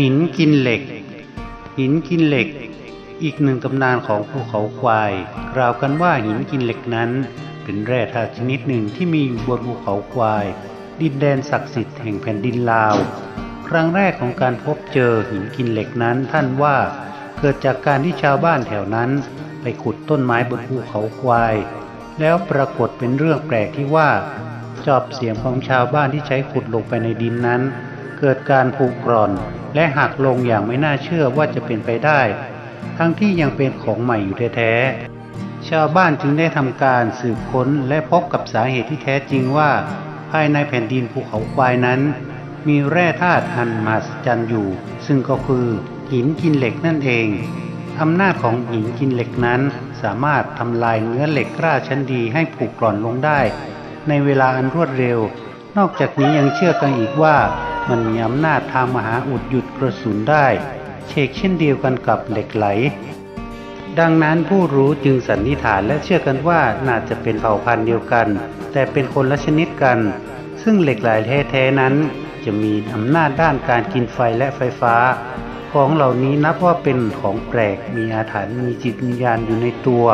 หินกินเหล็ก หินกินเหล็ก อีกหนึ่งตำนานของภูเขาควายกล่าวกันว่าหินกินเหล็กนั้น เป็นแร่ธาตุชนิดหนึ่งที่มีอยู่บนภูเขาควาย ดินแดนศักดิ์สิทธิ์แห่งแผ่นดินลาว ครั้งแรกของการพบเจอหินกินเหล็กนั้นท่านว่าเกิดจากการที่ชาวบ้านแถวนั้น ไปขุดต้นไม้บนภูเขาควาย แล้วปรากฏเป็นเรื่องแปลกที่ว่า จอบเสียงของชาวบ้านที่ใช้ขุดลงไปในดินนั้น เกิดการผุกร่อน และหักลงอย่างไม่น่าเชื่อว่าจะเป็นไปได้ ทั้งที่ยังเป็นของใหม่อยู่แท้ๆ ชาวบ้านจึงได้ทำการสืบค้นและพบกับสาเหตุที่แท้จริงว่า ภายในแผ่นดินภูเขาควายนั้น มีแร่ธาตุอันมหัศจรรย์อยู่ ซึ่งก็คือหินกินเหล็กนั่นเองอำนาจของหินกินเหล็กนั้นสามารถทำลายเนื้อเหล็กกล้าชั้นดีให้ผุกร่อนลงได้ ในเวลาอันรวดเร็ว นอกจากนี้ยังเชื่อกันอีกว่า มันมีอำนาจทางมหาอุดหยุดกระสุนได้เชกเช่นเดียวกันกับเหล็กไหล ดังนั้นผู้รู้จึงสันนิษฐานและเชื่อกันว่าน่าจะเป็นเผ่าพันธุ์เดียวกัน แต่เป็นคนละชนิดกัน ซึ่งเหล็กไหลแท้ๆนั้น จะมีอำนาจด้านการกินไฟและไฟฟ้า ของเหล่านี้นับว่าเป็นของแปลกมีอาถรรพ์มีจิตวิญญาณอยู่ในตัว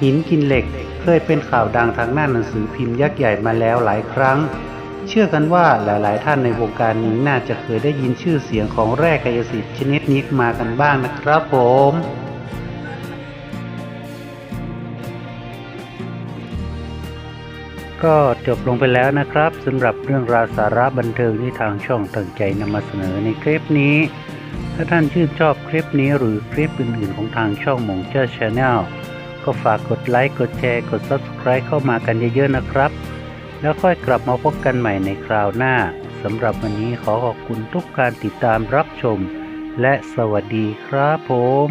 หินกินเหล็กเคยเป็นข่าวดังทางหน้าหนังสือพิมพ์ยักษ์ใหญ่มาแล้วหลายครั้ง เชื่อกันว่าหลาย ๆ ท่านในวงการนี้น่าจะเคยได้ยินชื่อเสียงของแร่กายสิทธิ์ชนิดนี้มากันบ้างนะครับผมก็จบลงไปแล้วนะครับสำหรับเรื่องราวสาระบันเทิงที่ทางช่องตั้งใจนำมาเสนอในคลิปนี้ ถ้าท่านชื่นชอบคลิปนี้หรือคลิปอื่น ๆ ของทางช่องมงเจ้าชาแนลก็ฝากกดไลค์ กดแชร์ กด Subscribe เข้ามากันเยอะ ๆ นะครับ แล้วค่อยกลับมาพบกันใหม่ในคราวหน้าสำหรับวันนี้ขอขอบคุณทุกการติดตามรับชม และสวัสดีครับผม